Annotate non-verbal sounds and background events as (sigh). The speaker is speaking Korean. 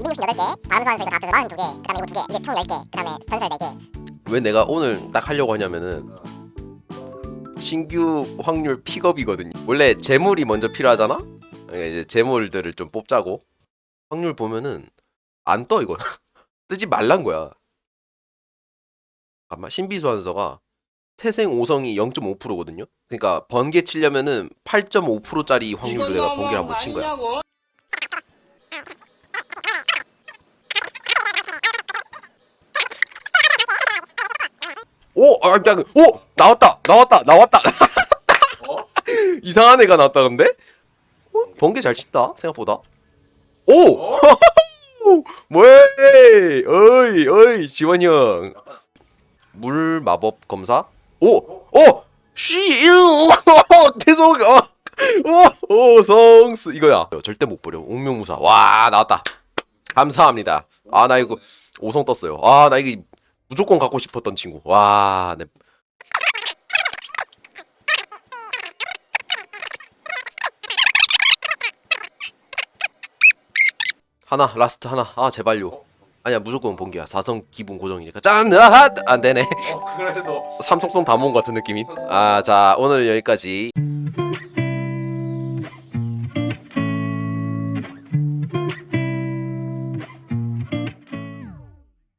260 8개 바람소환서 이거 다 합쳐서 42개 그 다음에 이거 2개 이게 총 10개 그 다음에 전설 4개 왜 내가 오늘 딱 하려고 하냐면은 신규 확률 픽업이거든요. 원래 재물이 먼저 필요하잖아. 그러니까 이제 재물들을 좀 뽑자고 확률 보면은 안 떠 이거 (laughs) 뜨지 말란 거야. 잠깐만 신비 소환서가 태생 5성이 0.5%거든요. 그러니까 번개 치려면은 8.5%짜리 확률로 내가 번개를 한번 친 거야. 오, 아, 야, 오, 나왔다, 나왔다, 나왔다. (laughs) 이상한 애가 나왔다 근데? 어? 번개 잘 친다 생각보다. 오, (laughs) 뭐해? 어이, 어이, 지원이 형. 물 마법 검사? 오, 오, 쉬, 계속, 어, 오, 오, 성스 이거야. 절대 못 버려. 옥명무사. 와, 나왔다. 감사합니다. 아, 나 이거 5성 떴어요. 아, 나 이거 무조건 갖고 싶었던 친구. 와, 네. 하나, 라스트 하나. 아, 제발요. 아니야, 무조건 본게야. 사성 기본 고정이니까. 짠! 아하! 안 되네. 그래도 삼속성 다몬 같은 느낌인. 아, 자, 오늘 여기까지.